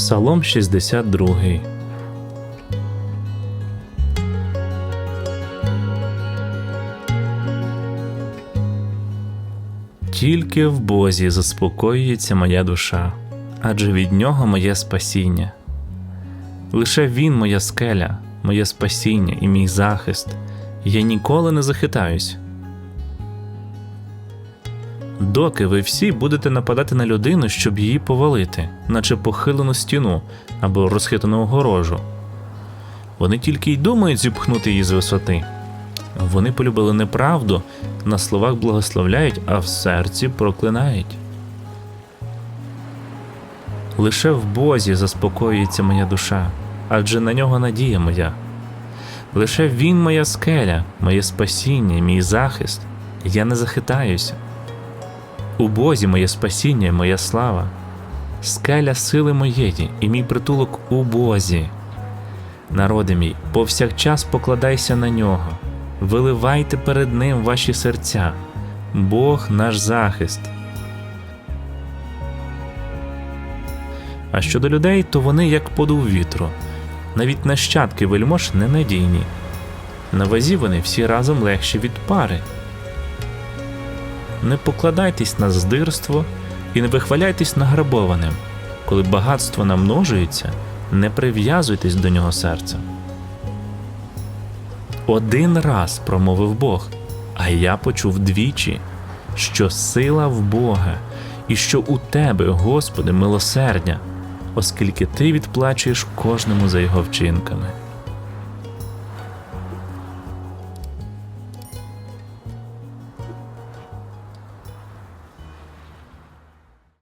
Псалом 62. Тільки в Бозі заспокоюється моя душа, адже від нього моє спасіння. Лише Він моя скеля, моє спасіння і мій захист. Я ніколи не захитаюсь. Доки ви всі будете нападати на людину, щоб її повалити, наче похилену стіну або розхитану огорожу. Вони тільки й думають зіпхнути її з висоти. Вони полюбили неправду, на словах благословляють, а в серці проклинають. Лише в Бозі заспокоюється моя душа, адже на нього надія моя. Лише Він моя скеля, моє спасіння, мій захист. Я не захитаюся. У Бозі моє спасіння, моя слава, скеля сили моєї, і мій притулок у Бозі. Народи мій, повсякчас покладайся на нього, виливайте перед Ним ваші серця, Бог наш захист. А щодо людей, то вони як подув вітру, навіть нащадки вельмож ненадійні. На вазі вони всі разом легші від пари. Не покладайтесь на здирство і не вихваляйтесь награбованим. Коли багатство намножується, не прив'язуйтесь до нього серцем. Один раз промовив Бог, а я почув двічі, що сила в Бога, і що у тебе, Господи, милосердя, оскільки ти відплачуєш кожному за його вчинками.